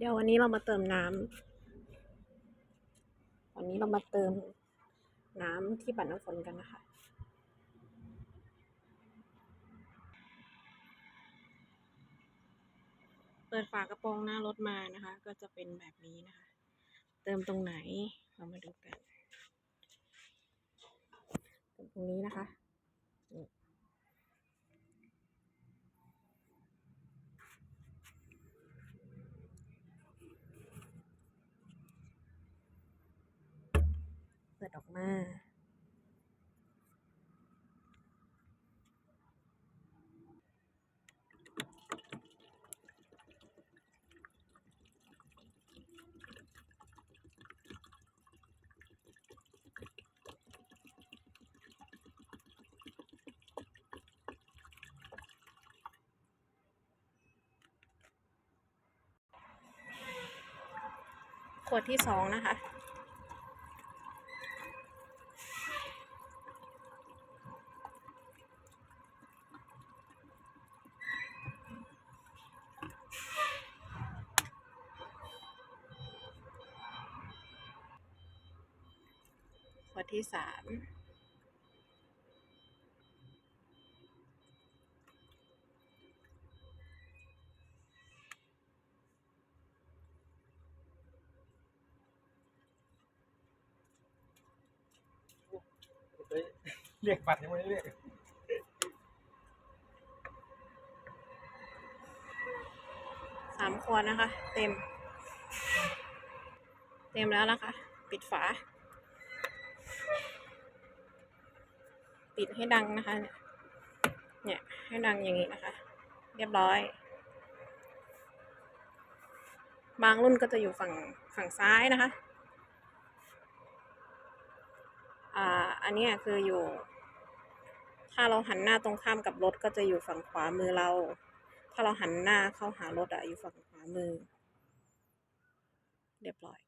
เดี๋ยววันนี้เรามาเติมน้ำวันนี้เรามาเติมน้ำที่ปัดน้ำฝนกันนะคะเปิดฝากระโปรงหน้ารถมานะคะ ก็จะเป็นแบบนี้นะคะ เติมตรงไหนเรามาดูกันเติมตรงนี้นะคะ เปิดออกมา ขวดที่สองนะคะ ขวดที่สามเฮ้ยเรียกบัตรยังไม่ได้เรียกสามขวดนะคะ เต็ม เต็มแล้วนะคะ ปิดฝาิดให้ดังนะคะเนี่ยเนี่ยให้ดังอย่างนี้นะคะ เรียบร้อย บางรุ่นก็จะอยู่ฝั่งฝั่งซ้ายนะคะ อ่าอันนี้คืออยู่ ถ้าเราหันหน้าตรงข้ามกับรถก็จะอยู่ฝั่งขวามือเรา ถ้าเราหันหน้าเข้าหารถอะอยู่ฝั่งขวามือ เรียบร้อย